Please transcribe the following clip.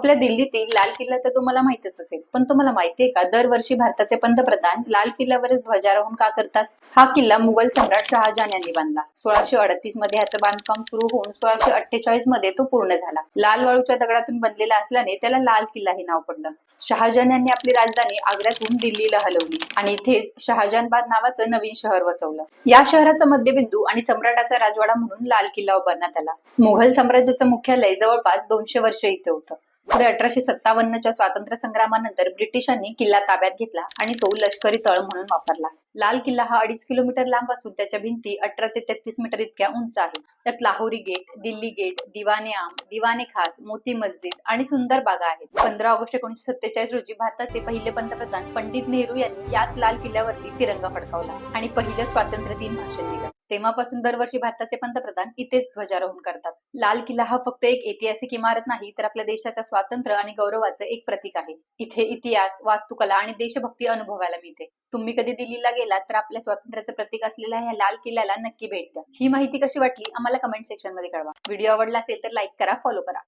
आपल्या दिल्लीतील लाल किल्ला तर तुम्हाला माहितच असेल. पण तुम्हाला माहितीये का दरवर्षी भारताचे पंतप्रधान लाल किल्ल्यावरच ध्वजारोहण का करतात? हा किल्ला मुघल सम्राट शहाजहान यांनी बांधला. सोळाशे अडतीसमध्ये याचं बांधकाम सुरू होऊन सोळाशे अठ्ठेचाळीसमध्ये तो पूर्ण झाला. लाल वाळूच्या दगडातून बनलेला असल्याने त्याला लाल किल्ला हे नाव पडलं. शहाजहान यांनी आपली राजधानी आग्र्यातून दिल्लीला हलवली आणि इथेच शहाजहानबाद नावाचं नवीन शहर वसवलं. या शहराचा मध्यबिंदू आणि सम्राटाचा राजवाडा म्हणून लाल किल्ला उभारण्यात आला. मुघल साम्राज्याचं मुख्यालय जवळपास दोनशे वर्ष इथे होतं. पुढे अठराशे सत्तावन्नच्या स्वातंत्र्य संग्रामानंतर ब्रिटिशांनी किल्ला ताब्यात घेतला आणि तो लष्करी तळ म्हणून वापरला. लाल किल्ला हा अडीच किलोमीटर लांब असून त्याच्या भिंती अठरा ते तेहतीस मीटर इतक्या उंच आहेत त्यात लाहोरी गेट दिल्ली गेट दिवाने आम दिवाने खास मोती मस्जिद आणि सुंदर बागा आहेत. पंधरा ऑगस्ट एकोणीशे सत्तेचाळीस रोजी भारताचे पहिले पंतप्रधान पंडित नेहरू यांनी याच लाल किल्ल्यावरती तिरंगा फडकावला आणि पहिलं स्वातंत्र्य दिन भाषण दिलं. तेव्हापासून दरवर्षी भारताचे पंतप्रधान इथेच ध्वजारोहण करतात. लाल किल्ला हा फक्त एक ऐतिहासिक इमारत नाही तर आपल्या देशाच्या स्वातंत्र्य आणि गौरवाचं एक प्रतीक आहे. इथे इतिहास वास्तुकला आणि देशभक्ती अनुभवायला मिळते. तुम्ही कधी दिल्लीला गेलात तर आपल्या स्वातंत्र्याचं प्रतीक असलेल्या ह्या लाल किल्ल्याला नक्की भेट द्या. ही माहिती कशी वाटली आम्हाला कमेंट सेक्शनमध्ये कळवा. व्हिडिओ आवडला असेल तर लाईक करा फॉलो करा.